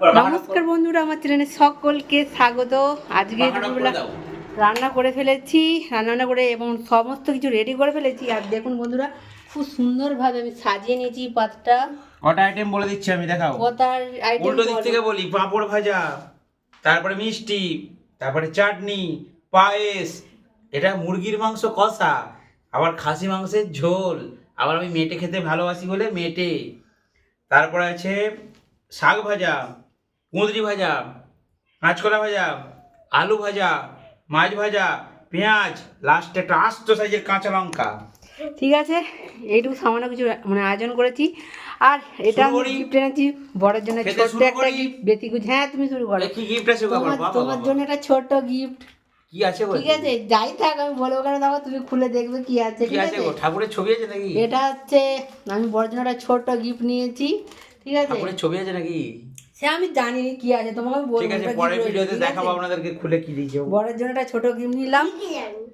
নমস্কার বন্ধুরা আমার চ্যানেলে সকলকে স্বাগত। আজকে রান্না করে ফেলেছি রান্না করে এবং সমস্ত কিছু রেডি করে ফেলেছি। আর দেখুন বন্ধুরা খুব সুন্দরভাবে আমি সাজিয়ে নিয়েছি পাতটা। কটা আইটেম বলে দিচ্ছি আমি দেখাও। কতার আইটেম উল্টো দিক থেকে বলি পাঁপড় ভাজা তারপরে মিষ্টি তারপরে চাটনি পায়েস এটা মুরগির মাংস কষা আবার খাসি মাংসের ঝোল আবার আমি মেটে খেতে ভালোবাসি বলে মেটে। তারপরে আছে শাক ভাজা কুঁদরি ভাজা কাঁচকলা ভাজা আলু ভাজা মাছ ভাজা পেঁয়াজ লাস্টে একটা আস্ত সাইজের কাঁচা লঙ্কা। ঠিক আছে এইটুকু সামান্য কিছু মানে আয়োজন করেছি। আর এটা? গিফট এনেছি বড়ের জন্য ছোট্ট একটা গিফট বেশি কিছু হ্যাঁ তুমি শুরু করো। কি গিফট আছে তোমার। জন্য একটা ছোট্ট গিফট কি আছে ঠিক আছে যাই থাক আমি বলব কেন দেখো তুমি খুলে দেখবে কি আছে ঠিক আছে ঠাকুরের ছবি আছে নাকি? এটা হচ্ছে আমি বড় জন্য একটা ছোট্ট গিফট নিয়েছি ঠিক আছে? ঠাকুরের ছবি আছে নাকি? সে আমি জানি কি আছে তোমাকে আমি বলব ঠিক আছে পরের ভিডিওতে দেখাবো আপনাদেরকে খুলে কি দিয়েছে ও। বড়ের জন্য একটা ছোট গিফট নিলাম।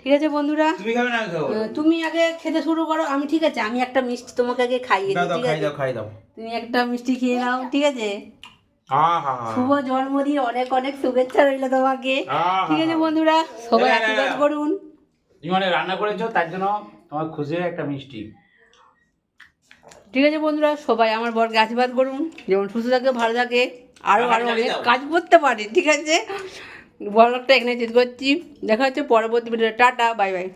ঠিক আছে বন্ধুরা? তুমি খাবে না খাব? তুমি আগে খেতে শুরু করো আমি ঠিক আছে আমি একটা মিষ্টি তোমাকে আগে খাইয়ে দাও দিই ঠিক আছে? দাও খাই দাও। তুমি একটা মিষ্টি খেয়ে নাও ঠিক আছে? শুভ জন্মদিন অনেক অনেক শুভেচ্ছা রইল তোমাকে। ঠিক আছে বন্ধুরা? সবাই আশীর্বাদ। করুন। তুমি মানে রান্না করেছ তার জন্য তোমার খুশি হয়ে একটা মিষ্টি। ঠিক আছে বন্ধুরা সবাই আমার বরকে আশীর্বাদ করুন যেমন সুস্থ থাকে ভালো থাকে আরও আরও অনেক কাজ করতে পারে ঠিক আছে? বড় একটা এখানে চেঞ্জ করছি দেখা হচ্ছে পরবর্তী ভিডিও টাটা বাই বাই